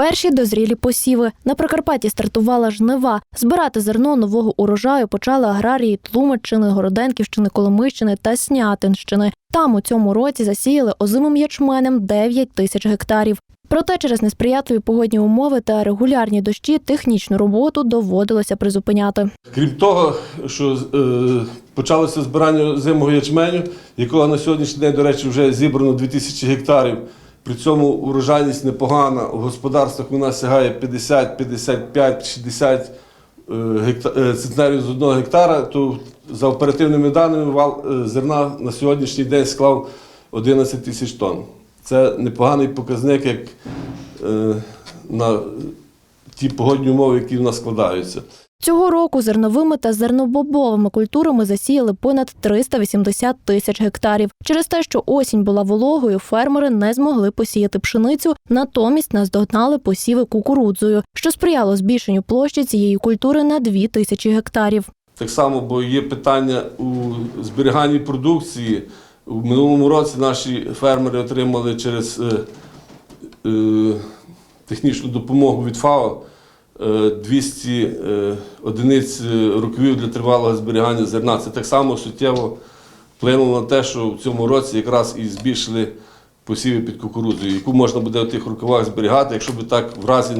Перші дозрілі посіви. На Прикарпатті стартувала жнива. Збирати зерно нового урожаю почали аграрії Тлумаччини, Городенківщини, Коломийщини та Снятинщини. Там у цьому році засіяли озимим ячменем 9 тисяч гектарів. Проте через несприятливі погодні умови та регулярні дощі технічну роботу доводилося призупиняти. Крім того, що е, почалося збирання зимого ячменю, якого на сьогоднішній день, до речі, вже зібрано 2000 гектарів. При цьому урожайність непогана. У господарствах у нас сягає 50, 55, 60 е, гекта- е, центнерів з одного гектара. То за оперативними даними вал е, зерна на сьогоднішній день склав 11 тисяч тонн. Це непоганий показник, як е, на ті погодні умови, які в нас складаються. Цього року зерновими та зернобобовими культурами засіяли понад 380 тисяч гектарів. Через те, що осінь була вологою, фермери не змогли посіяти пшеницю, натомість наздогнали посіви кукурудзою, що сприяло збільшенню площі цієї культури на 2 тисячі гектарів. Так само, бо є питання у зберіганні продукції. У минулому році наші фермери отримали через е, е, технічну допомогу від ФАО 200 е, одиниць е, рукавів для тривалого зберігання зерна. Це так само суттєво вплинуло на те, що в цьому році якраз і збільшили посіви під кукурудзою, яку можна буде в тих рукавах зберігати, якщо б так в разі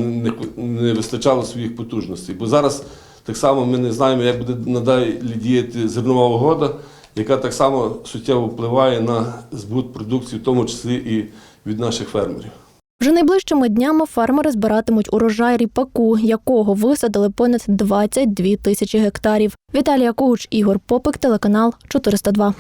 не вистачало своїх потужностей. Бо зараз так само ми не знаємо, як буде надалі діяти зернова угода, яка так само суттєво впливає на збут продукції, в тому числі і від наших фермерів. Вже найближчими днями фермери збиратимуть урожай ріпаку, якого висадили понад 22 тисячі гектарів. Віталія Когуч, Ігор Попик, телеканал 402.